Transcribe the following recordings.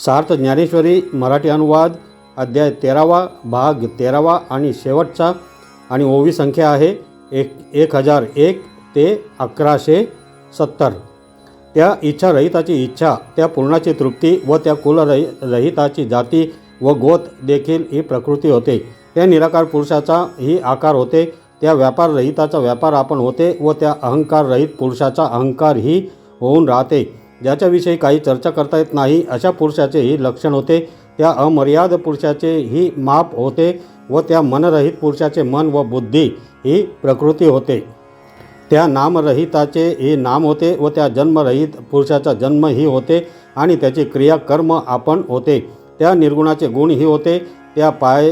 सार्थ ज्ञानेश्वरी मराठी अनुवाद अध्याय तेरावा भाग तेरावा आणि शेवटचा आणि ओवी संख्या आहे एक एक हजार एक ते अकराशे सत्तर. त्या इच्छा रहिताची इच्छा त्या पूर्णाची तृप्ती व त्या कुलरहि रहिताची जाती व गोत देखील ही प्रकृती होते. त्या निराकार पुरुषाचा ही आकार होते. त्या व्यापार रहिताचा व्यापार आपण होते व त्या अहंकार रहित पुरुषाचा अहंकार ही होऊन राहते. ज्याच्याविषयी काही चर्चा करता येत नाही अशा पुरुषाचेही लक्षण होते. त्या अमर्याद पुरुषाचे ही माप होते व त्या मनरहित पुरुषाचे मन व बुद्धी ही प्रकृती होते. त्या नामरहिताचे हे नाम होते व त्या जन्मरहित पुरुषाचा जन्म ही होते आणि त्याचे क्रिया कर्म आपण होते. त्या निर्गुणाचे गुणही होते त्या पाय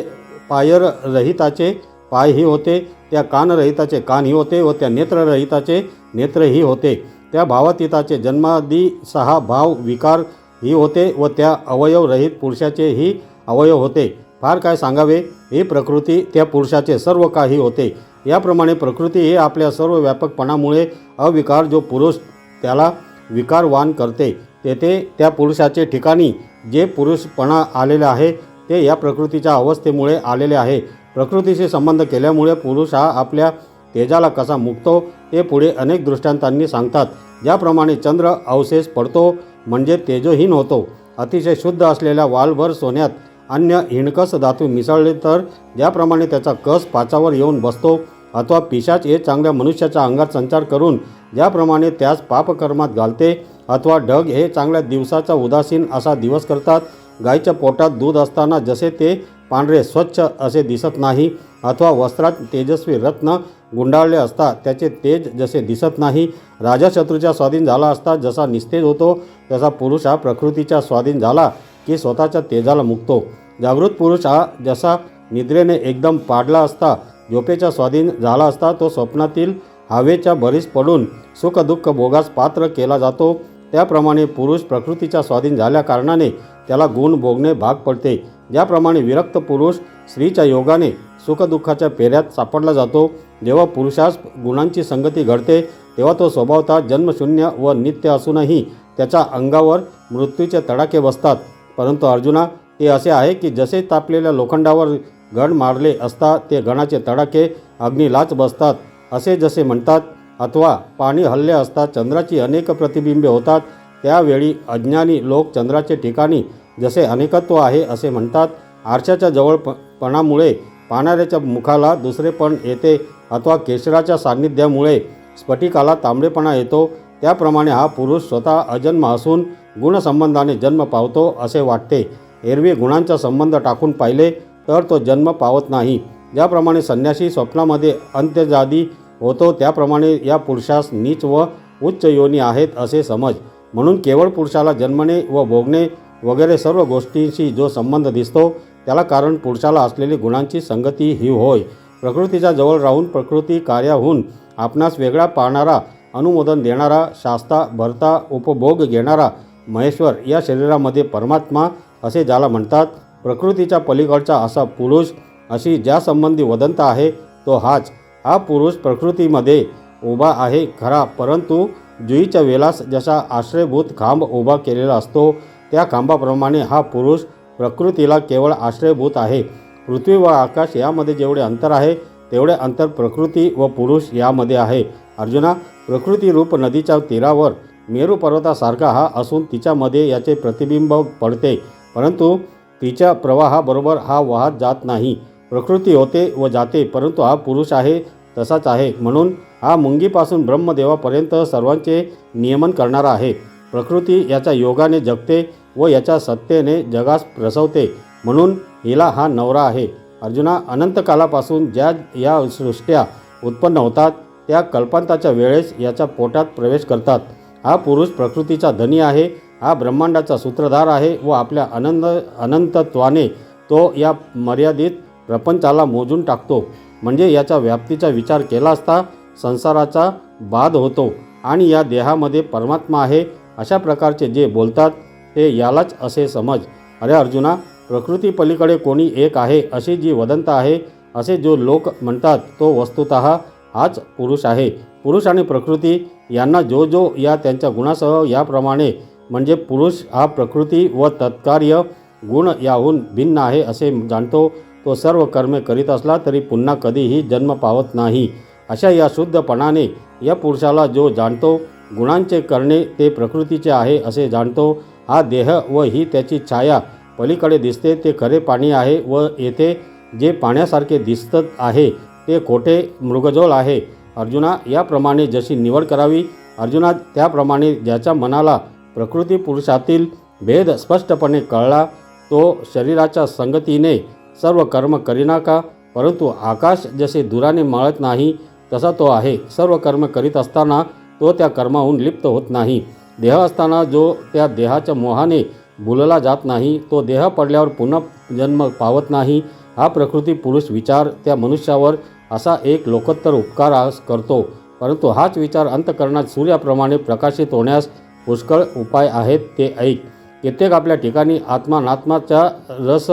पायररहिताचे पायही होते त्या कानरहिताचे कानही होते व त्या नेत्ररहिताचे नेत्रही होते. त्या भावातीताचे जन्मादी सहा भाव विकार ही होते व त्या अवयवरहित पुरुषाचेही अवयव होते. फार काय सांगावे? ही प्रकृती त्या पुरुषाचे सर्व काही होते. याप्रमाणे प्रकृती हे आपल्या सर्व व्यापकपणामुळे अविकार जो पुरुष त्याला विकारवान करते तेथे त्या पुरुषाचे ठिकाणी जे पुरुषपणा आलेले आहे ते या प्रकृतीच्या अवस्थेमुळे आलेले आहे. प्रकृतीशी संबंध केल्यामुळे पुरुष हा आपल्या तेजाला कसा मुकतो ते पुढे अनेक दृष्टांतांनी सांगतात. ज्याप्रमाणे चंद्र अवशेष पडतो म्हणजे तेजोहीन होतो. अतिशय शुद्ध असलेल्या वालभर सोन्यात अन्य हिणकस धातू मिसळले तर ज्याप्रमाणे त्याचा कस पाचावर येऊन बसतो अथवा पिशाच हे चांगल्या मनुष्याच्या अंगात संचार करून ज्याप्रमाणे त्यास पापकर्मात घालते अथवा ढग हे चांगल्या दिवसाचा उदासीन असा दिवस करतात. गायीच्या पोटात दूध असताना जसे ते पांढरे स्वच्छ असे दिसत नाही अथवा वस्त्रात तेजस्वी रत्न गुंडाळले असता त्याचे तेज जसे दिसत नाही. राजा शत्रूच्या स्वाधीन झाला असता जसा निस्तेज होतो तसा पुरुष हा प्रकृतीच्या स्वाधीन झाला की स्वतःच्या तेजाला मुक्तो. जागृत पुरुष हा जसा निद्रेने एकदम पाडला असता झोपेच्या स्वाधीन झाला असता तो स्वप्नातील हवेच्या भरीस पडून सुखदुःख भोगास पात्र केला जातो. त्याप्रमाणे पुरुष प्रकृतीच्या स्वाधीन झाल्या कारणाने त्याला गुण भोगणे भाग पडते. ज्याप्रमाणे विरक्त पुरुष स्त्रीच्या योगाने सुखदुःखाच्या पेऱ्यात सापडला जातो जेव्हा पुरुषास गुणांची संगती घडते तेव्हा तो स्वभावतः जन्मशून्य व नित्य असूनही त्याच्या अंगावर मृत्यूचे तडाखे बसतात. परंतु अर्जुना ते असे आहे की जसे तापलेल्या लोखंडावर गण मारले असता ते गणाचे तडाखे अग्नीलाच बसतात. असे जसे म्हणतात अथवा पाणी हल्ले असता चंद्राची अनेक प्रतिबिंबे होतात त्यावेळी अज्ञानी लोक चंद्राचे ठिकाणी जसे अनेकत्व आहे असे म्हणतात. आरशाच्या जवळपणामुळे पाणाऱ्याच्या मुखाला दुसरेपण येते अथवा केशराच्या सान्निध्यामुळे स्फटिकाला तांबडेपणा येतो. त्याप्रमाणे हा पुरुष स्वतः अजन्म असून गुणसंबंधाने जन्म पावतो असे वाटते. एरवी गुणांचा संबंध टाकून पाहिले तर तो जन्म पावत नाही. ज्याप्रमाणे संन्यासी स्वप्नामध्ये अंत्यजादी होतो त्याप्रमाणे या पुरुषास नीच व उच्च योनी आहेत असे समज. म्हणून केवळ पुरुषाला जन्मणे व भोगणे वगैरे सर्व गोष्टींशी जो संबंध दिसतो त्याला कारण पुरुषाला असलेली गुणांची संगती ही होय. प्रकृतीच्या जवळ राहून प्रकृती कार्याहून आपणास वेगळा पाहणारा अनुमोदन देणारा शास्ता भरता उपभोग घेणारा महेश्वर या शरीरामध्ये परमात्मा असे ज्याला म्हणतात प्रकृतीच्या पलीकडचा असा पुरुष अशी ज्या संबंधी वदंत आहे तो हाच. हा पुरुष प्रकृतीमध्ये उभा आहे खरा परंतु जुईच्या वेलास जसा आश्रयभूत खांब उभा केलेला असतो त्या खांबाप्रमाणे हा पुरुष प्रकृतीला केवळ आश्रयभूत आहे. पृथ्वी व आकाश यामध्ये जेवढे अंतर आहे तेवढे अंतर प्रकृती व पुरुष यामध्ये आहे. अर्जुना प्रकृतीरूप नदीच्या तीरावर मेरू पर्वतासारखा हा असून तिच्यामध्ये याचे प्रतिबिंब पडते. परंतु तिच्या प्रवाहाबरोबर हा वाहत जात नाही. प्रकृती होते व जाते परंतु हा पुरुष आहे तसाच आहे. म्हणून हा मुंगीपासून ब्रह्मदेवापर्यंत सर्वांचे नियमन करणारा आहे. प्रकृती याच्या योगाने जगते व याच्या सत्तेने जगास प्रसवते. म्हणून हिला हा नवरा आहे. अर्जुना अनंत कालापासून ज्या या सृष्ट्या उत्पन्न होतात त्या कल्पांताच्या वेळेस याच्या पोटात प्रवेश करतात. हा पुरुष प्रकृतीचा धनी आहे हा ब्रह्मांडाचा सूत्रधार आहे व आपल्या अनंत अनंतत्वाने तो या मर्यादित प्रपंचाला मोजून टाकतो. म्हणजे याच्या व्याप्तीचा विचार केला असता संसाराचा बाध होतो आणि या देहामध्ये परमात्मा आहे अशा प्रकारचे जे बोलतात ते यालाच असे समज. अरे अर्जुना प्रकृती पलीकडे कोणी एक आहे अशी जी वदंत आहे असे जो लोक म्हणतात तो वस्तुत हाच पुरुष आहे. पुरुष आणि प्रकृती यांना जो जो या त्यांच्या गुणासह याप्रमाणे म्हणजे पुरुष हा प्रकृती व तत्कार्य गुण याहून भिन्न आहे असे जाणतो. तो सर्व कर्मे करीत असला तरी पुन्हा कधीही जन्म पावत नाही. अशा या शुद्धपणाने या पुरुषाला जो जाणतो गुणांचे करणे ते प्रकृतीचे आहे असे जाणतो. हा देह व ही त्याची छाया पलीकडे दिसते ते खरे पाणी आहे व येथे जे पाण्यासारखे दिसत आहे ते खोटे मृगजोल आहे. अर्जुना याप्रमाणे जशी निवड करावी अर्जुना त्याप्रमाणे ज्याच्या मनाला प्रकृती पुरुषातील भेद स्पष्टपणे कळला तो शरीराच्या संगतीने सर्व कर्म करीना का? परंतु आकाश जसे दुराने माळत नाही तसा तो आहे. सर्व कर्म करीत असताना तो त्या कर्माहून लिप्त होत नाही. देह असताना जो त्या देहाच्या मोहाने बुलला जात नाही तो देह पडल्यावर पुन्हा जन्म पावत नाही. हा प्रकृती पुरुष विचार त्या मनुष्यावर असा एक लोकोत्तर उपकार करतो. परंतु हाच विचार अंतकरणात सूर्याप्रमाणे प्रकाशित होण्यास पुष्कळ उपाय आहेत ते ऐक. कित्येक आपल्या ठिकाणी आत्मानात्माच्या रस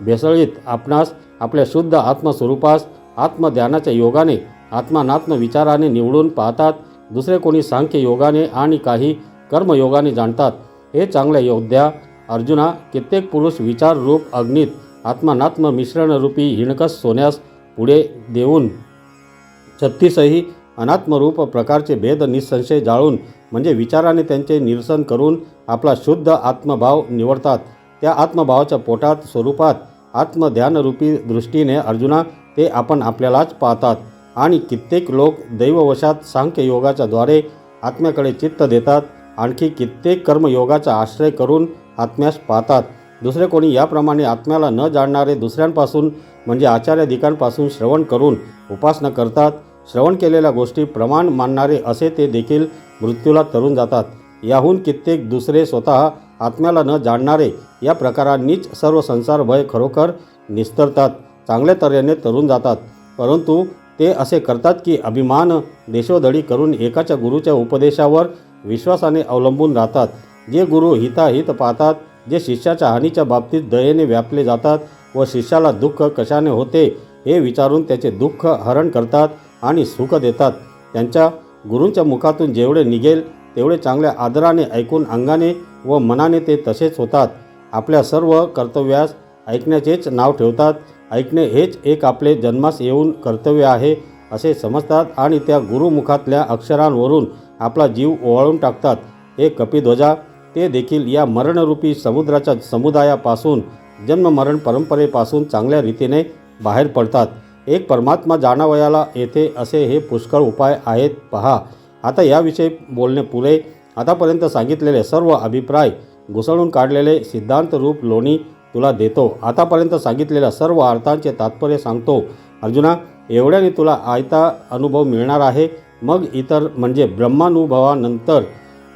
भेसळीत आपणास आपल्या शुद्ध आत्मस्वरूपास आत्मध्यानाच्या योगाने आत्मानात्म विचाराने निवडून पाहतात. दुसरे कोणी सांख्य योगाने आणि काही कर्मयोगाने जाणतात. हे चांगल्या योद्ध्या अर्जुना कित्येक पुरुष विचार रूप अग्नीत आत्मानात्म मिश्रणरूपी हिणकस सोन्यास पुढे देऊन छत्तीसही अनात्मरूप प्रकारचे भेद निसंशय जाळून म्हणजे विचाराने त्यांचे निरसन करून आपला शुद्ध आत्मभाव निवडतात. त्या आत्मभावाच्या पोटात स्वरूपात आत्मध्यानरूपी दृष्टीने अर्जुना ते आपण आपल्यालाच पाहतात. आणि कित्येक लोक दैववशात सांख्ययोगाच्या द्वारे आत्म्याकडे चित्त देतात. आणखी कित्येक कर्मयोगाचा आश्रय करून आत्म्यास पाहतात. दुसरे कोणी याप्रमाणे आत्म्याला न जाणणारे दुसऱ्यांपासून म्हणजे आचार्याधिकांपासून श्रवण करून उपासना करतात. श्रवण केलेल्या गोष्टी प्रमाण मानणारे असे ते देखील मृत्यूला तरून जातात. याहून कित्येक दुसरे स्वतः आत्म्याला न जाणणारे या प्रकारांनीच सर्व संसार भय खरोखर निस्तरतात. चांगल्या तऱ्हेने तरून जातात. परंतु ते असे करतात की अभिमान देशोधडी करून एकाच्या गुरुच्या उपदेशावर विश्वासाने अवलंबून राहतात. जे गुरु हिताहित पाहतात जे शिष्याच्या हानीच्या बाबतीत दयेने व्यापले जातात व शिष्याला दुःख कशाने होते हे विचारून त्याचे दुःख हरण करतात आणि सुख देतात. त्यांच्या गुरूंच्या मुखातून जेवढे निघेल तेवढे चांगल्या आदराने ऐकून अंगाने व मनाने ते तसेच होतात. आपल्या सर्व कर्तव्यास ऐकण्याचेच नाव ठेवतात. ऐकणे हेच एक आपले जन्मास येऊन कर्तव्य आहे असे समजतात आणि त्या गुरुमुखातल्या अक्षरांवरून आपला जीव ओवाळून टाकतात. हे कपिध्वजा ते देखील या मरणरूपी समुद्राच्या समुदायापासून जन्ममरण परंपरेपासून चांगल्या रीतीने बाहेर पडतात. एक परमात्मा जाणावयाला येथे असे हे पुष्कळ उपाय आहेत पहा. आता याविषयी बोलणे पुरे. आतापर्यंत सांगितलेले सर्व अभिप्राय घुसळून काढलेले सिद्धांत रूप लोणी तुला देतो. आतापर्यंत सांगितलेल्या सर्व अर्थांचे तात्पर्य सांगतो. अर्जुना एवढ्याने तुला आयता अनुभव मिळणार आहे. मग इतर म्हणजे ब्रह्मानुभवानंतर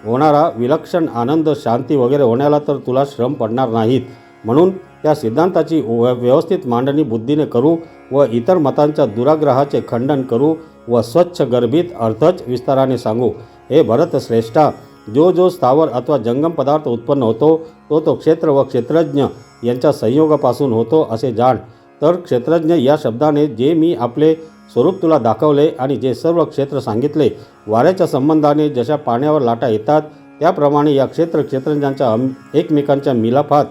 होणारा विलक्षण आनंद शांती वगैरे होण्याला तर तुला श्रम पडणार नाहीत. म्हणून त्या सिद्धांताची व- व्यवस्थित मांडणी बुद्धीने करू व इतर मतांच्या दुराग्रहाचे खंडन करू व स्वच्छ गर्भित अर्थच विस्ताराने सांगू. हे भरतश्रेष्ठा जो जो स्थावर अथवा जंगम पदार्थ उत्पन्न होतो तो तो क्षेत्र व क्षेत्रज्ञ यांच्या संयोगापासून होतो असे जाण. तर क्षेत्रज्ञ या शब्दाने जे मी आपले स्वरूप तुला दाखवले आणि जे सर्व क्षेत्र सांगितले वाऱ्याच्या संबंधाने जशा पाण्यावर लाटा येतात त्याप्रमाणे या क्षेत्र क्षेत्रज्ञांच्या अम एकमेकांच्या मिलाफात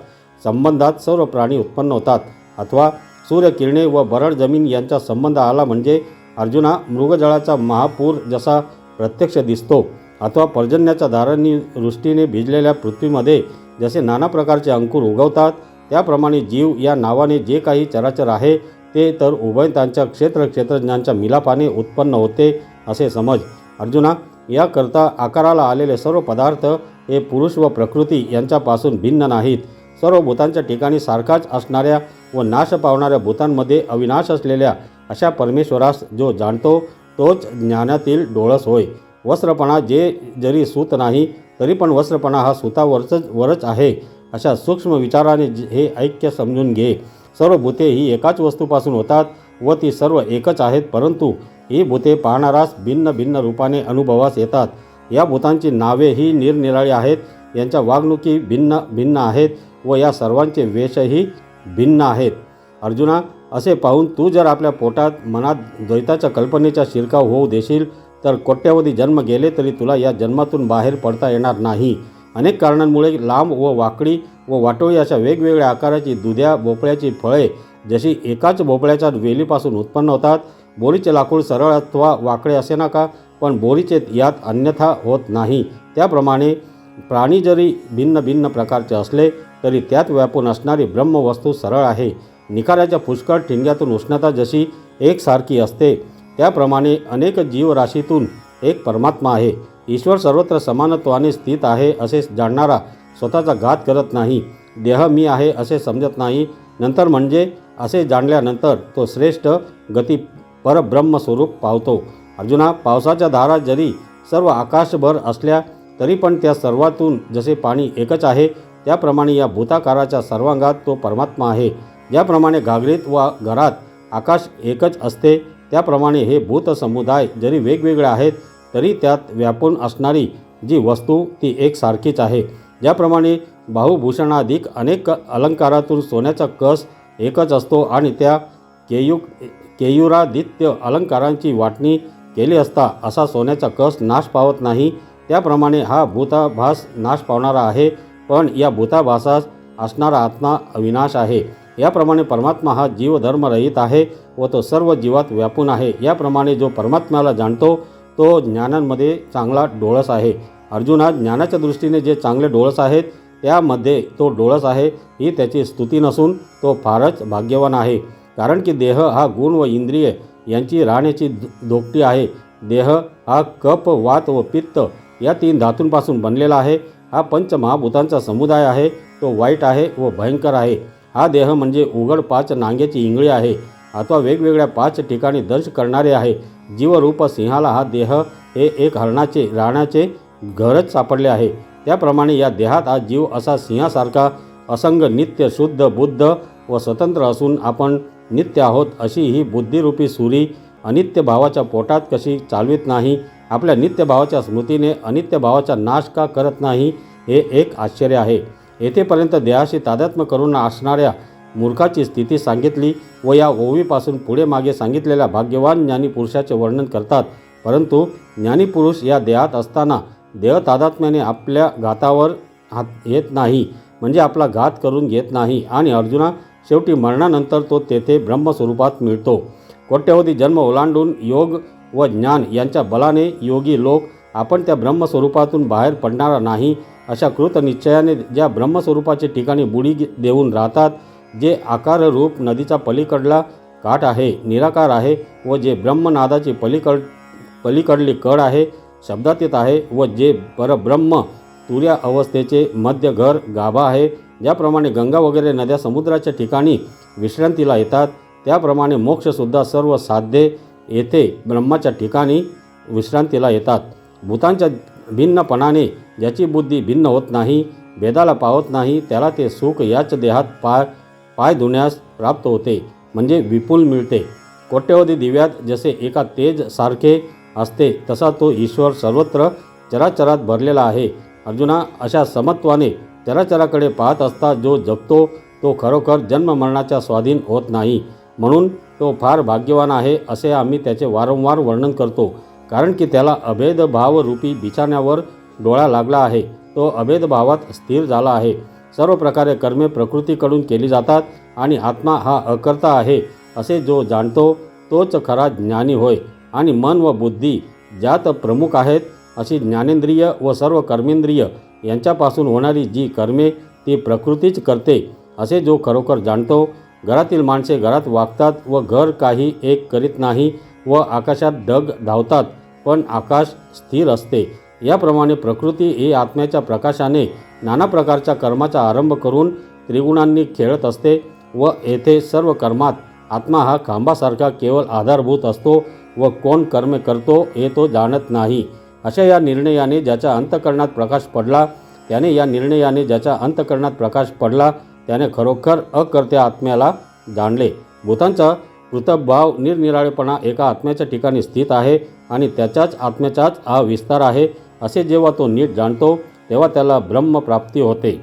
संबंधात सर्व प्राणी उत्पन्न होतात. अथवा सूर्यकिरणे व बरड जमीन यांचा संबंध आला म्हणजे अर्जुना मृगजळाचा महापूर जसा प्रत्यक्ष दिसतो. अथवा पर्जन्याच्या धारणी वृष्टीने भिजलेल्या पृथ्वीमध्ये जसे नाना प्रकारचे अंकुर उगवतात त्याप्रमाणे जीव या नावाने जे काही चराचर आहे ते तर उभयतांच्या क्षेत्र क्षेत्रज्ञांच्या मिलापाने उत्पन्न होते असे समज. अर्जुना याकरता आकाराला आलेले सर्व पदार्थ हे पुरुष व प्रकृती यांच्यापासून भिन्न नाहीत. सर्व भूतांच्या ठिकाणी सारखाच असणाऱ्या व नाश पावणाऱ्या भूतांमध्ये अविनाश असलेल्या अशा परमेश्वरास जो जाणतो तोच ज्ञानातील डोळस होय. वस्त्रपणा जे जरी सूत नाही तरी पण वस्त्रपणा हा सुतावरच वरच आहे. अशा सूक्ष्म विचाराने हे ऐक्य समजून घे. सर्व भूते ही एकाच वस्तूपासून होतात व ती सर्व एकच आहेत परंतु ही भूते पाहणारास भिन्न भिन्न रूपाने अनुभवास येतात. या भूतांची नावे ही निरनिराळी आहेत यांच्या वागणुकी भिन्न भिन्न आहेत व या सर्वांचे वेशही भिन्न आहेत. अर्जुना असे पाहून तू जर आपल्या पोटात मनात द्वैताच्या कल्पनेचा शिरकाव होऊ देशील तर कोट्यावधी जन्म गेले तरी तुला या जन्मातून बाहेर पडता येणार नाही. अनेक कारणांमुळे लांब व वाकडी व वाटोळी अशा वेगवेगळ्या आकाराची दुध्या भोपळ्याची फळे जशी एकाच भोपळ्याच्या वेलीपासून उत्पन्न होतात. बोरीचे लाकूड सरळ अथवा वाकडे असे नका पण बोरीचे यात अन्यथा होत नाही. त्याप्रमाणे प्राणी जरी भिन्न भिन्न प्रकारचे असले तरी त्यात व्यापून असणारी ब्रह्मवस्तू सरळ आहे. निकाराच्या पुष्कळ ठिणग्यातून उष्णता जशी एकसारखी असते त्याप्रमाणे अनेक जीवराशीतून एक परमात्मा आहे. ईश्वर सर्वत्र समानत्वाने स्थित आहे असे जाणणारा स्वतःचा घात करत नाही. देह मी आहे असे समजत नाही. नंतर म्हणजे असे जाणल्यानंतर तो श्रेष्ठ गती परब्रह्मस्वरूप पावतो. अर्जुना पावसाच्या धारा जरी सर्व आकाशभर असल्या तरी पण त्या सर्वातून जसे पाणी एकच आहे त्याप्रमाणे या भूताकाराच्या सर्वांगात तो परमात्मा आहे. ज्याप्रमाणे घागरीत व घरात आकाश एकच असते त्याप्रमाणे हे भूत समुदाय जरी वेगवेगळे आहेत तरी त्यात व्यापून असणारी जी वस्तू ती एकसारखीच आहे. ज्याप्रमाणे बाहुभूषणाधिक अनेक अलंकारातून सोन्याचा कस एकच असतो आणि त्या केयु केयुरादित्य अलंकारांची वाटणी केली असता असा सोन्याचा कस नाश पावत नाही. त्याप्रमाणे हा भूताभास नाश पावणारा आहे पण या भूताभासास असणारा आत्मा अविनाश आहे. याप्रमाणे परमात्मा हा जीवधर्मरहित आहे व तो सर्व जीवात व्यापून आहे. याप्रमाणे जो परमात्म्याला जाणतो तो ज्ञानांमध्ये चांगला डोळस आहे. अर्जुना ज्ञानाच्या दृष्टीने जे चांगले डोळस आहेत त्यामध्ये तो डोळस आहे ही त्याची स्तुती नसून तो फारच भाग्यवान आहे. कारण की देह हा गुण व इंद्रिय यांची राहण्याची दो- आहे. देह हा कप वात व पित्त या तीन धातूंपासून बनलेला आहे. हा पंचमहाभूतांचा समुदाय आहे. तो वाईट आहे व भयंकर आहे. हा देह म्हणजे उघड पाच नांग्याची इंगळी आहे. अथवा वेगवेगळ्या पाच ठिकाणी दर्श करणारे आहे. जीवरूप सिंहाला हा देह हे एक हरणाचे राहण्याचे घरच सापडले आहे. त्याप्रमाणे या देहात हा जीव असा सिंहासारखा असंग नित्य शुद्ध बुद्ध व स्वतंत्र असून आपण नित्य आहोत अशी ही बुद्धिरूपी सुरी अनित्य भावाच्या पोटात कशी चालवित नाही आपल्या नित्यभावाच्या स्मृतीने अनित्य भावाचा नाश का करत नाही हे एक आश्चर्य आहे. येथेपर्यंत देहाशी तादात्म्य करून असणाऱ्या मूर्खाची स्थिती सांगितली व या ओवीपासून पुढे मागे सांगितलेल्या भाग्यवान ज्ञानीपुरुषाचे वर्णन करतात. परंतु ज्ञानीपुरुष या देहात असताना देह तादात्म्याने आपल्या घातावर हात येत नाही म्हणजे आपला घात करून घेत नाही आणि अर्जुना शेवटी मरणानंतर तो तेथे ब्रह्मस्वरूपात मिळतो. कोट्यवधी जन्म ओलांडून योग व ज्ञान यांच्या बलाने योगी लोक आपण त्या ब्रह्मस्वरूपातून बाहेर पडणारा नाही अशा कृतनिश्चयाने ज्या ब्रह्मस्वरूपाचे ठिकाणी बुडी देऊन राहतात जे आकाररूप नदीचा पलीकडला काठ आहे निराकार आहे व जे ब्रह्मनादाची पलीकड पलीकडली कड आहे शब्दात येत आहे व जे परब्रह्म तुर्या अवस्थेचे मध्य घर गाभा आहे ज्याप्रमाणे गंगा वगैरे नद्या समुद्राच्या ठिकाणी विश्रांतीला येतात त्याप्रमाणे मोक्षसुद्धा सर्व साध्ये येथे ब्रह्माच्या ठिकाणी विश्रांतीला येतात. भूतांच्या भिन्नपणाने ज्याची बुद्धी भिन्न होत नाही भेदाला पावत नाही त्याला ते सुख याच देहात पाय पाय धुण्यास प्राप्त होते म्हणजे विपुल मिळते. कोट्यवधी दिव्यात जसे एका तेज सारखे असते तसा तो ईश्वर सर्वत्र चराचरात भरलेला आहे. अर्जुना अशा समत्वाने चराचराकडे पाहत असता जो जगतो तो खरोखर जन्ममरणाच्या स्वाधीन होत नाही. म्हणून तो फार भाग्यवान आहे असे आम्ही त्याचे वारंवार वर्णन करतो. कारण की त्याला अभेद भावरूपी बिछाण्यावर डोळा लागला आहे. तो अभेद भावात स्थिर झाला आहे. सर्व प्रकारे कर्मे प्रकृतीकडून केली जातात आणि आत्मा हा अकर्ता आहे असे जो जाणतो तोच खरा ज्ञानी होय. आणि मन व बुद्धी ज्यात प्रमुख आहेत अशी ज्ञानेंद्रिय व सर्व कर्मेंद्रिय यांच्यापासून होणारी जी कर्मे ती प्रकृतीच करते असे जो खरोखर जाणतो घरातील माणसे घरात वागतात व घर काही एक करीत नाही व आकाशात ढग धावतात पण आकाश स्थिर असते. याप्रमाणे प्रकृती ही आत्म्याच्या प्रकाशाने नाना प्रकारच्या कर्माचा आरंभ करून त्रिगुणांनी खेळत असते व येथे सर्व कर्मात आत्मा हा खांबासारखा केवळ आधारभूत असतो व कोण कर्मे करतो हे तो जाणत नाही. अशा या निर्णयाने ज्याच्या अंतकरणात प्रकाश पडला त्याने या निर्णयाने ज्याच्या अंतकरणात प्रकाश पडला त्याने खरोखर अकर्त्या आत्म्याला जाणले. भूतांचा कृतभाव निरनिराळेपणा एका आत्म्याच्या ठिकाणी स्थित आहे आणि त्याच्याच आत्म्याचाच हा विस्तार आहे. असे जेव्हा तो नीट जाणतो तेव्हा त्याला ब्रह्मप्राप्ती होते.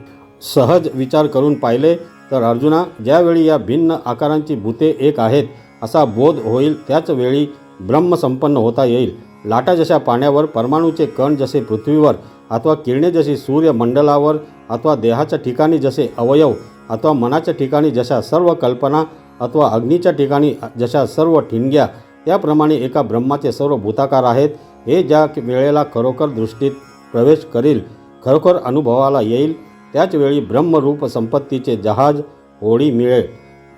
सहज विचार करून पाहिले तर अर्जुना ज्यावेळी या भिन्न आकारांची भूते एक आहेत असा बोध होईल त्याच वेळी ब्रह्मसंपन्न होता येईल. लाटा जशा पाण्यावर परमाणूचे कण जसे पृथ्वीवर अथवा किरणे जशी सूर्यमंडलावर अथवा देहाच्या ठिकाणी जसे अवयव अथवा मनाच्या ठिकाणी जशा सर्व कल्पना अथवा अग्नीच्या ठिकाणी जशा सर्व ठिणग्या त्याप्रमाणे एका ब्रह्माचे सर्व भूताकार आहेत. हे ज्या वेळेला खरोखर दृष्टीत प्रवेश करील खरोखर अनुभवाला येईल त्याचवेळी ब्रह्मरूप संपत्तीचे जहाज होडी मिळेल.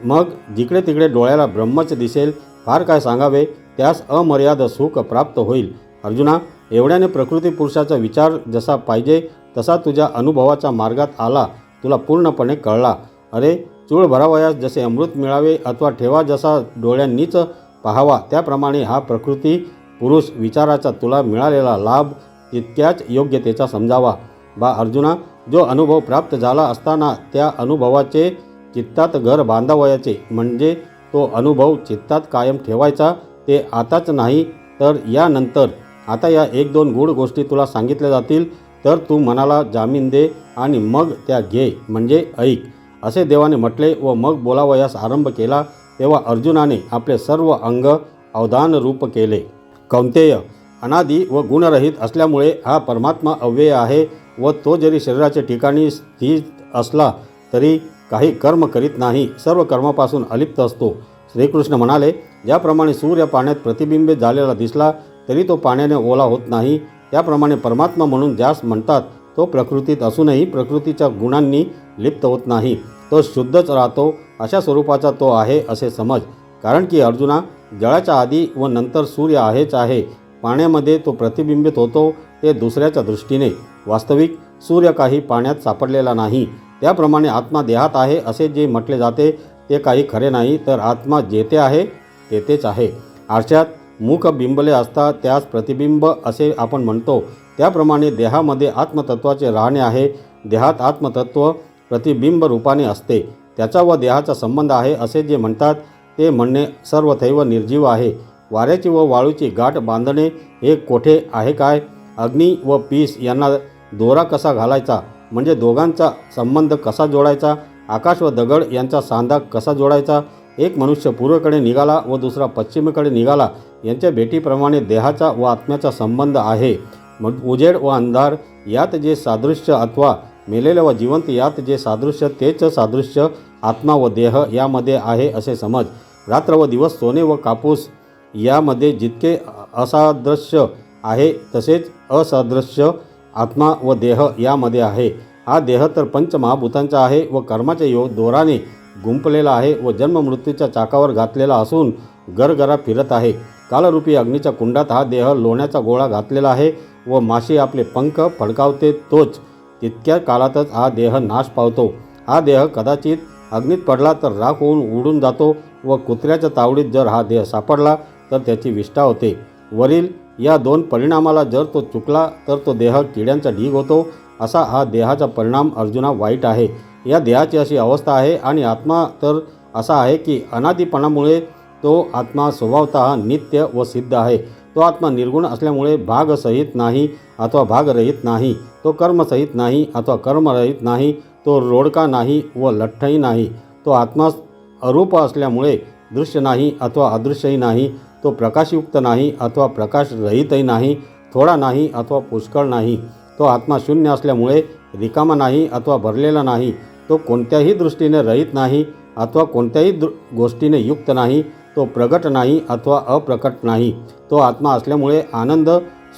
मग जिकडे तिकडे डोळ्याला ब्रह्मच दिसेल फार काय सांगावे त्यास अमर्याद सुख प्राप्त होईल. अर्जुना एवढ्याने प्रकृती पुरुषाचा विचार जसा पाहिजे तसा तुझ्या अनुभवाच्या मार्गात आला तुला पूर्णपणे कळला. अरे चूळ भरावयास जसे अमृत मिळावे अथवा ठेवा जसा डोळ्यांनीच पाहावा त्याप्रमाणे हा प्रकृती पुरुष विचाराचा तुला मिळालेला लाभ तितक्याच योग्यतेचा समजावा. बा अर्जुना जो अनुभव प्राप्त झाला असताना त्या अनुभवाचे चित्तात घर बांधावयाचे म्हणजे तो अनुभव चित्तात कायम ठेवायचा ते आताच नाही तर यानंतर. आता या एक दोन गूढ गोष्टी तुला सांगितल्या जातील तर तू मनाला जामीन दे आणि मग त्या घे म्हणजे ऐक. असे देवाने म्हटले व मग बोलावयास आरंभ केला तेव्हा अर्जुनाने आपले सर्व अंग अवधान रूप केले. कौंतेय अनादी व गुणरहित असल्यामुळे हा परमात्मा अव्यय आहे व तो जरी शरीराच्या ठिकाणी स्थित असला तरी काही कर्म करीत नाही. सर्व कर्मापासून अलिप्त असतो. श्रीकृष्ण म्हणाले ज्याप्रमाणे सूर्य पाण्यात प्रतिबिंबित झालेला दिसला तरी तो पाण्याने ओला होत नाही. त्याप्रमाणे परमात्मा म्हणून ज्यास म्हणतात तो प्रकृतीत असूनही प्रकृतीच्या गुणांनी लिप्त होत नाही. तो शुद्धच राहतो. अशा स्वरूपाचा तो आहे असे समज. कारण की अर्जुना जळाच्या आधी व नंतर सूर्य आहेच आहे पाण्यामध्ये तो प्रतिबिंबित होतो ते दुसऱ्याच्या दृष्टीने. वास्तविक सूर्य काही पाण्यात सापडलेला नाही. त्याप्रमाणे आत्मा देहात आहे असे जे म्हटले जाते ते काही खरे नाही तर आत्मा जेथे आहे तेथेच आहे. आरशात मुख बिंबले असता त्यास प्रतिबिंब असे आपण म्हणतो. त्याप्रमाणे देहामध्ये आत्मतत्वाचे राहणे आहे. देहात आत्मतत्व प्रतिबिंब रूपाने असते. त्याचा व देहाचा संबंध आहे असे जे म्हणतात ते म्हणणे सर्वथैव निर्जीव आहे. वाऱ्याची व वाळूची गाठ बांधणे हे कोठे आहे काय? अग्नी व पीस यांना दोरा कसा घालायचा? म्हणजे दोघांचा संबंध कसा जोडायचा? आकाश व दगड यांचा सांधा कसा जोडायचा? एक मनुष्य पूर्वेकडे निघाला व दुसरा पश्चिमेकडे निघाला. यांच्या भेटीप्रमाणे देहाचा व आत्म्याचा संबंध आहे. मग उजेड व अंधार यात जे सादृश्य अथवा मेलेले व जिवंत यात जे सादृश्य तेच सादृश्य आत्मा व देह यामध्ये आहे असे समज. रात्र व दिवस सोने व कापूस यामध्ये जितके असादृश्य आहे तसेच असादृश्य आत्मा व देह यामध्ये आहे. हा देह तर पंचमहाभूतांचा आहे व कर्माच्या यो दोराने गुंपलेला आहे व जन्ममृत्यूच्या चाकावर घातलेला असून गरगरा फिरत आहे. कालरूपी अग्नीच्या कुंडात हा देह लोण्याचा गोळा घातलेला आहे व माशी आपले पंख फडकावते तोच. तितक्या काळातच हा देह नाश पावतो. हा देह कदाचित अग्नीत पडला तर राख होऊन उडून जातो व कुत्र्याच्या तावडीत जर हा देह सापडला तर त्याची विष्ठा होते. वरील या दोन परिणामाला जर तो चुकला तर तो देह किड्यांचा ढीग होतो. असा हा देहाचा परिणाम अर्जुना वाईट आहे. या देहाची अशी अवस्था आहे आणि आत्मा तर असा आहे की अनादिपणामुळे तो आत्मा स्वभावत नित्य व सिद्ध आहे. तो आत्मा निर्गुण असल्यामुळे भागसहित नाही अथवा भागरहित नाही. तो कर्मसहित नाही अथवा कर्मरहित नाही. तो रोडका नाही व लठ्ठही नाही तो आत्मा अरूप असल्यामुळे दृश्य नाही अथवा अदृश्यही नाही तो प्रकाशयुक्त नाही अथवा प्रकाशरहितही नाही थोडा नाही अथवा पुष्कळ नाही तो आत्मा शून्य असल्यामुळे रिकामा नाही अथवा भरलेला नाही तो कोणत्याही दृष्टीने रहित नाही अथवा कोणत्याही दृ गोष्टीने युक्त नाही तो प्रगट नाही अथवा अप्रकट नाही तो आत्मा असल्यामुळे आनंद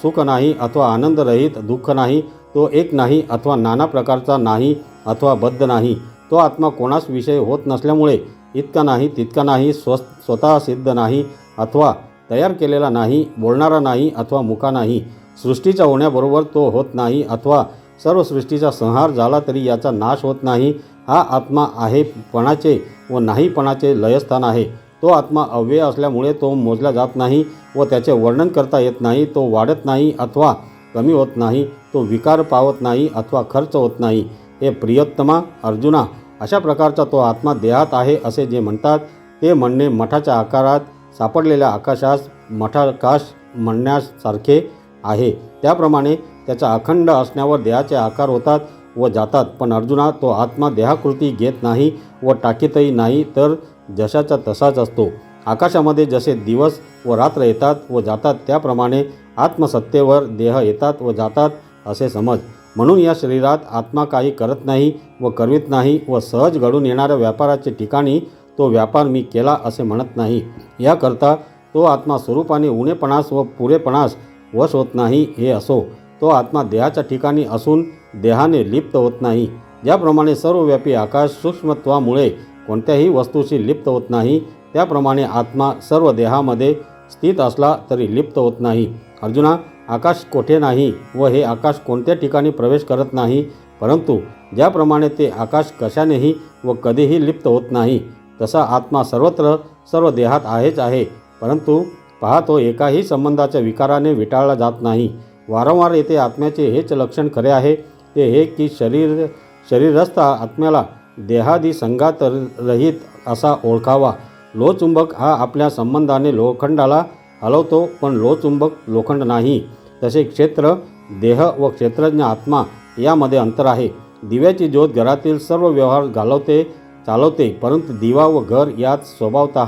सुख नाही अथवा आनंदरहित दुःख नाही तो एक नाही अथवा नाना प्रकारचा नाही अथवा बद्ध नाही. तो आत्मा कोणास विषय होत नसल्यामुळे इतका नाही तितका नाही स्व स्वतः सिद्ध नाही अथवा तयार केलेला नाही बोलणारा नाही अथवा मुका नाही. सृष्टीच्या होण्याबरोबर तो होत नाही अथवा सर्व सृष्टीचा संहार झाला तरी याचा नाश होत नाही. हा आत्मा आहे पणाचे व नाहीपणाचे लयस्थान आहे. तो आत्मा अव्यय असल्यामुळे तो मोजला जात नाही व त्याचे वर्णन करता येत नाही तो वाढत नाही अथवा कमी होत नाही तो विकार पावत नाही अथवा खर्च होत नाही. हे प्रियोत्तमा अर्जुना अशा प्रकारचा तो आत्मा देहात आहे असे जे म्हणतात ते म्हणणे मठाच्या आकारात सापडलेल्या आकाशास मठाकाश म्हणण्यासारखे आहे. त्याप्रमाणे त्याचा अखंड असण्यावर देहाचे आकार होतात व जातात पण अर्जुना तो आत्मा देहाकृती घेत नाही व टाकीतही नाही तर जशाचा तसाच असतो. आकाशामध्ये जसे दिवस व रात्र येतात व जातात त्याप्रमाणे आत्मसत्तेवर देह येतात व जातात असे समज. म्हणून या शरीरात आत्मा काही करत नाही व करवित नाही व सहज घडून येणाऱ्या व्यापाराचे ठिकाणी तो व्यापार मी केला असे म्हणत नाही. याकरता तो आत्मा स्वरूपाने उणेपणास व पुरेपणास वश होत नाही हे असो. तो आत्मा देहाच्या ठिकाणी असून देहाने लिप्त होत नाही. ज्याप्रमाणे सर्वव्यापी आकाश सूक्ष्मत्वामुळे कोणत्याही वस्तूशी लिप्त होत नाही त्याप्रमाणे आत्मा सर्व देहामध्ये स्थित असला तरी लिप्त होत नाही. अर्जुना आकाश कोठे नाही व हे आकाश कोणत्या ठिकाणी प्रवेश करत नाही परंतु ज्याप्रमाणे ते आकाश कशानेही व कधीही लिप्त होत नाही तसा आत्मा सर्वत्र सर्व देहात आहेच आहे. परंतु पाहतो एकाही संबंधाच्या विकाराने विटाळला जात नाही. वारंवार येथे आत्म्याचे हेच लक्षण खरे आहे. ते हे की शरीर शरीरस्थ आत्म्याला देहादी संघात रहित असा ओळखावा. लोचुंबक हा आपल्या संबंधाने लोखंडाला हलवतो पण लोचुंबक लोखंड नाही. तसे क्षेत्र देह व क्षेत्रज्ञ आत्मा यामध्ये अंतर आहे. दिव्याची ज्योत घरातील सर्व व्यवहार घालवते चालवते परंतु दिवा व घर यात स्वभावत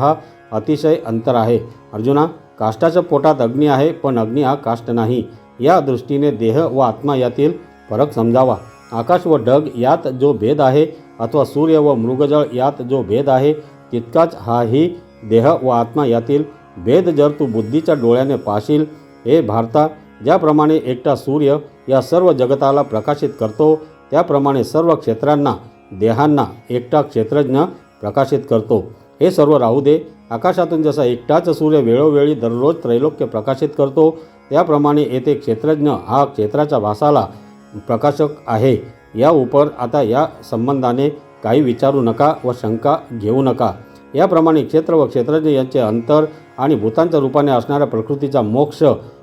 अतिशय अंतर आहे. अर्जुना काष्टाच्या पोटात अग्नी आहे पण अग्नी हा काष्ट नाही. या दृष्टीने देह व आत्मा यातील फरक समजावा. आकाश व ढग यात जो भेद आहे अथवा सूर्य व मृगजळ यात जो भेद आहे तितकाच हाही देह व आत्मा यातील भेद जर तू बुद्धीच्या डोळ्याने पाशील हे भारता ज्याप्रमाणे एकटा सूर्य या सर्व जगताला प्रकाशित करतो त्याप्रमाणे सर्व क्षेत्रांना देहांना एकटा क्षेत्रज्ञ प्रकाशित करतो. हे सर्व राहू दे. आकाशातून जसा एकटाच सूर्य वेळोवेळी दररोज त्रैलोक्य प्रकाशित करतो त्याप्रमाणे येथे क्षेत्रज्ञ हा क्षेत्राच्या भासाला प्रकाशक आहे. या उपर आता या संबंधाने काही विचारू नका व शंका घेऊ नका. याप्रमाणे क्षेत्र व क्षेत्रज्ञ यांचे अंतर आणि भूतांच्या रूपाने असणाऱ्या प्रकृतीचा मोक्ष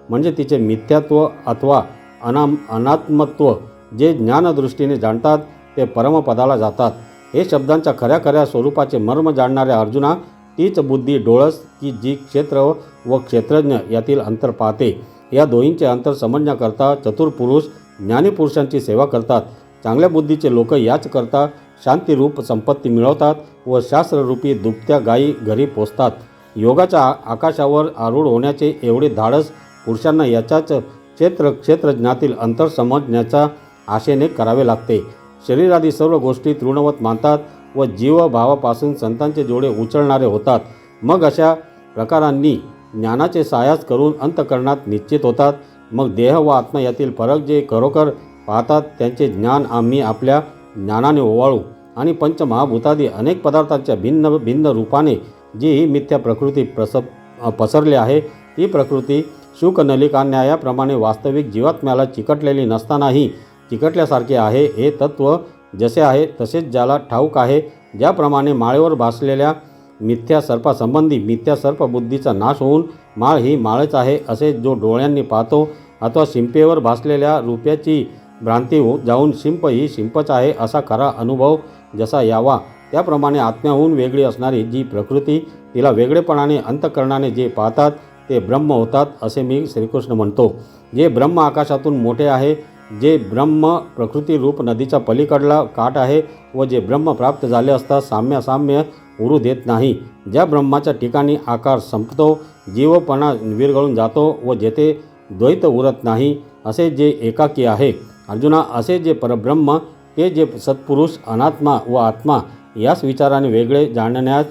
म्हणजे तिचे मिथ्यात्व अथवा अनाम अनात्मत्व जे ज्ञानदृष्टीने जाणतात ते परमपदाला जातात. हे शब्दांच्या खऱ्या खऱ्या स्वरूपाचे मर्म जाणणाऱ्या अर्जुना तीच बुद्धी डोळस की जी क्षेत्र व क्षेत्रज्ञ यातील अंतर पाहते. या दोहींचे अंतर समजण्याकरता चतुर पुरुष ज्ञानीपुरुषांची सेवा करतात. चांगल्या बुद्धीचे लोक याच करता शांतिरूप संपत्ती मिळवतात व शास्त्ररूपी दुभत्या गायी घरी पोचतात योगाच्या आकाशावर आरूढ होण्याचे एवढे धाडस पुरुषांना याच्याच क्षेत्र क्षेत्रज्ञातील अंतर समजण्याच्या आशेने करावे लागते. शरीरादी सर्व गोष्टी तृणवत मानतात व जीवभावापासून संतांचे जोडे उचलणारे होतात. मग अशा प्रकारांनी ज्ञानाचे सायास करून अंतकरणात निश्चित होतात. मग देह व आत्मा यातील फरक जे खरोखर पाहतात त्यांचे ज्ञान आम्ही आपल्या ज्ञानाने ओवाळू आणि पंचमहाभूतादी अनेक पदार्थांच्या भिन्न भिन्न रूपाने जी ही मिथ्या प्रकृती प्रसप पसरली आहे ती प्रकृती शुकनलिका न्यायाप्रमाणे वास्तविक जीवात्म्याला चिकटलेली नसतानाही चिकटल्यासारखे आहे हे तत्त्व जसे आहे तसेच ज्याला ठाऊक आहे ज्याप्रमाणे माळेवर भासलेल्या मिथ्या सर्पासंबंधी मिथ्या सर्पबुद्धीचा नाश होऊन माळ ही माळच आहे असे जो डोळ्यांनी पाहतो अथवा शिंपेवर भासलेल्या रुपयाची भ्रांती हो जाऊन शिंप ही शिंपच आहे असा खरा अनुभव जसा यावा त्याप्रमाणे आत्म्याहून वेगळी असणारी जी प्रकृती तिला वेगळेपणाने अंतकरणाने जे पाहतात ते ब्रह्म होतात असे मी श्रीकृष्ण म्हणतो. जे ब्रह्म आकाशातून मोठे आहे जे ब्रह्म प्रकृती रूप नदीच्या पलीकडला काठ आहे व जे ब्रह्म प्राप्त झाले असता साम्य साम्य उरू देत नाही. ज्या ब्रह्माच्या ठिकाणी आकार संपतो जीवपणा विरघळून जातो व जेथे द्वैत उरत नाही असे जे एकाकी आहे. अर्जुना असे जे परब्रह्म ते जे सत्पुरुष अनात्मा व आत्मा याच विचाराने वेगळे जाणण्यात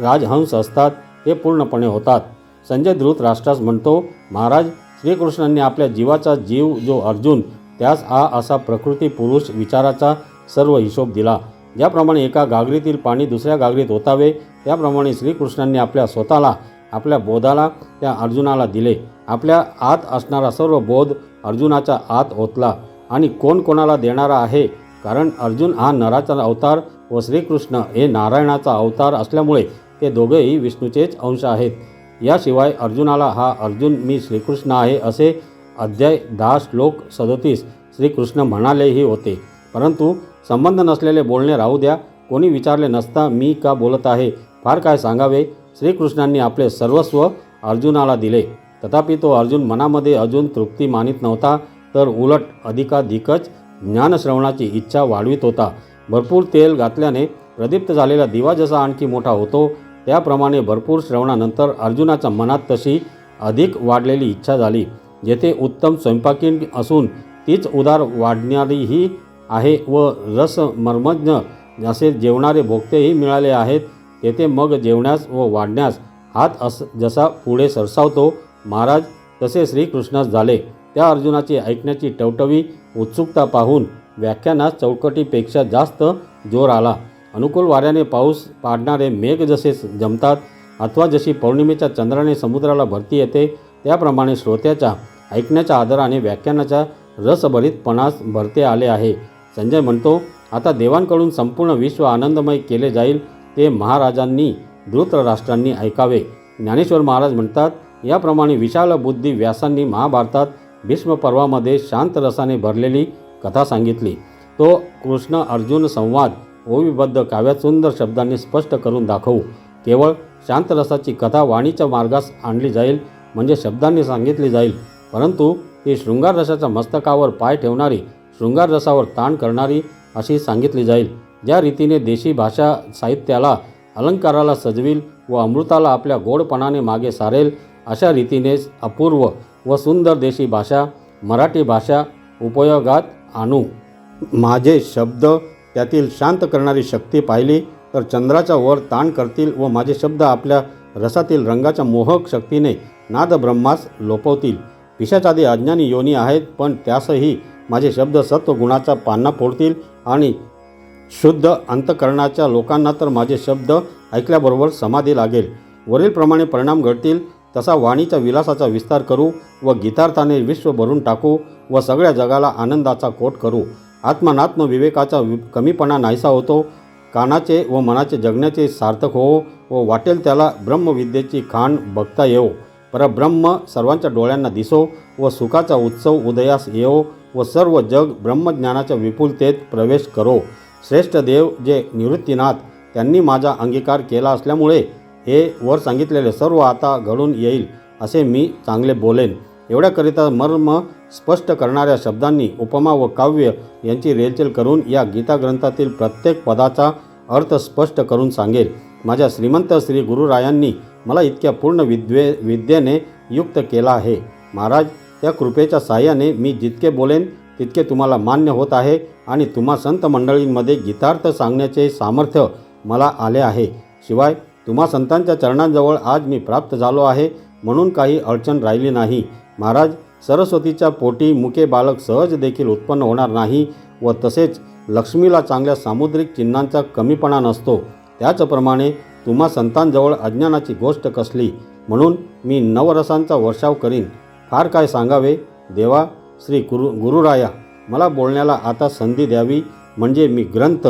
राजहंस असतात ते पूर्णपणे होतात. संजय धृत राष्ट्रास म्हणतो महाराज श्रीकृष्णांनी आपल्या जीवाचा जीव जो अर्जुन त्यास हा असा प्रकृती पुरुष विचाराचा सर्व हिशोब दिला. ज्याप्रमाणे एका गागरीतील पाणी दुसऱ्या गागरीत ओतावे त्याप्रमाणे श्रीकृष्णांनी आपल्या स्वतःला आपल्या बोधाला त्या अर्जुनाला दिले. आपल्या आत असणारा सर्व बोध अर्जुनाच्या आत ओतला. आणि कोण कोणाला देणारा आहे कारण अर्जुन हा नराचा अवतार व श्रीकृष्ण हे नारायणाचा अवतार असल्यामुळे ते दोघेही विष्णूचेच अंश आहेत. याशिवाय अर्जुनाला हा अर्जुन मी श्रीकृष्ण आहे असे अध्याय दहा श्लोक सदोतीस श्रीकृष्ण म्हणालेही होते. परंतु संबंध नसलेले बोलणे राहू द्या. कोणी विचारले नसता मी का बोलत आहे? फार काय सांगावे? श्रीकृष्णांनी आपले सर्वस्व अर्जुनाला दिले. तथापि तो अर्जुन मनामध्ये अजून तृप्ती मानित नव्हता. तर उलट अधिकाधिकच ज्ञानश्रवणाची इच्छा वाढवित होता. भरपूर तेल घातल्याने प्रदीप्त झालेला दिवा जसा आणखी मोठा होतो त्याप्रमाणे भरपूर श्रवणानंतर अर्जुनाच्या मनात तशी अधिक वाढलेली इच्छा झाली जेथे उत्तम स्वयंपाकी असून तीच उदार वाढणारीही आहे व रस मर्मज्ञ असे जेवणारे भोगतेही मिळाले आहेत तेथे मग जेवण्यास व वाढण्यास हात अस जसा पुढे सरसावतो महाराज तसे श्रीकृष्णास झाले. त्या अर्जुनाची ऐकण्याची टवटवी उत्सुकता पाहून व्याख्यानास चौकटीपेक्षा जास्त जोर आला. अनुकूल वाऱ्याने पाऊस पाडणारे मेघ जसे जमतात अथवा जशी पौर्णिमेच्या चंद्राने समुद्राला भरती येते त्याप्रमाणे श्रोत्याच्या ऐकण्याच्या आदराने व्याख्यानाच्या रसभरीतपणास भरते आले आहे. संजय म्हणतो आता देवांकडून संपूर्ण विश्व आनंदमय केले जाईल ते महाराजांनी धृतराष्ट्रांनी ऐकावे. ज्ञानेश्वर महाराज म्हणतात याप्रमाणे विशाल बुद्धी व्यासांनी महाभारतात भीष्मपर्वामध्ये शांत रसाने भरलेली कथा सांगितली. तो कृष्ण अर्जुन संवाद ओविबद्ध काव्यात सुंदर शब्दांनी स्पष्ट करून दाखवू. केवळ शांत रसाची कथा वाणीच्या मार्गास आणली जाईल म्हणजे शब्दांनी सांगितली जाईल. परंतु ती शृंगार रसाच्या मस्तकावर पाय ठेवणारी शृंगार रसावर ताण करणारी अशी सांगितली जाईल. ज्या रीतीने देशी भाषा साहित्याला अलंकाराला सजविल व अमृताला आपल्या गोडपणाने मागे सारेल अशा रीतीने अपूर्व व सुंदर देशी भाषा मराठी भाषा उपयोगात आणू. माझे शब्द त्यातील शांत करणारी शक्ती पाहिली तर चंद्राच्या वर ताण करतील व माझे शब्द आपल्या रसातील रंगाच्या मोहक शक्तीने नादब्रह्मास लोपवतील. पिशाचादी अज्ञानी योनी आहेत पण त्यासही माझे शब्द सत्वगुणाचा पान्ना फोडतील आणि शुद्ध अंतकरणाच्या लोकांना तर माझे शब्द ऐकल्याबरोबर समाधी लागेल. वरीलप्रमाणे परिणाम घडतील तसा वाणीच्या विलासाचा विस्तार करू व गीतार्थाने विश्व भरून टाकू व सगळ्या जगाला आनंदाचा कोट करू. आत्मानात्म विवेकाचा वि कमीपणा नाहीसा होतो. कानाचे व मनाचे जगण्याचे सार्थक होवो व वाटेल त्याला ब्रह्मविद्येची खाण बघता येवो. परब्रह्म सर्वांच्या डोळ्यांना दिसो व सुखाचा उत्सव उदयास येवो व सर्व जग ब्रह्मज्ञानाच्या विपुलतेत प्रवेश करो. श्रेष्ठ देव जे निवृत्तीनाथ त्यांनी माझा अंगीकार केला असल्यामुळे हे वर सांगितलेले सर्व आता घडून येईल असे मी चांगले बोलेन. एवढ्याकरिता मर्म स्पष्ट करणाऱ्या शब्दांनी उपमा व काव्य यांची रेलचेल करून या गीता ग्रंथातील प्रत्येक पदाचा अर्थ स्पष्ट करून सांगेल. माझ्या श्रीमंत श्री गुरुरायांनी मला इतक्या पूर्ण विद्वे विद्येने युक्त केला आहे. महाराज त्या कृपेच्या साह्याने मी जितके बोलेन तितके तुम्हाला मान्य होत आहे आणि तुम्हा संत मंडळींमध्ये गीतार्थ सांगण्याचे सामर्थ्य मला आले आहे. शिवाय तुम्हा संतांच्या चरणांजवळ आज मी प्राप्त झालो आहे म्हणून काही अडचण राहिली नाही. महाराज सरस्वतीच्या पोटी मुके बालक सहज देखील उत्पन्न होणार नाही व तसेच लक्ष्मीला चांगल्या सामुद्रिक चिन्हांचा कमीपणा नसतो. त्याचप्रमाणे तुम्हा संतांजवळ अज्ञानाची गोष्ट कसली? म्हणून मी नवरसांचा वर्षाव करीन. फार काय सांगावे? देवा श्री गुरु गुरुराया मला बोलण्याला आता संधी द्यावी म्हणजे मी ग्रंथ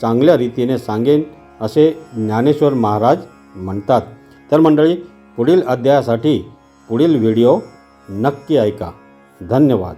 चांगल्या रीतीने सांगेन असे ज्ञानेश्वर महाराज म्हणतात. तर मंडळी पुढील अध्यायासाठी पुढील व्हिडिओ नक्की ऐका. धन्यवाद.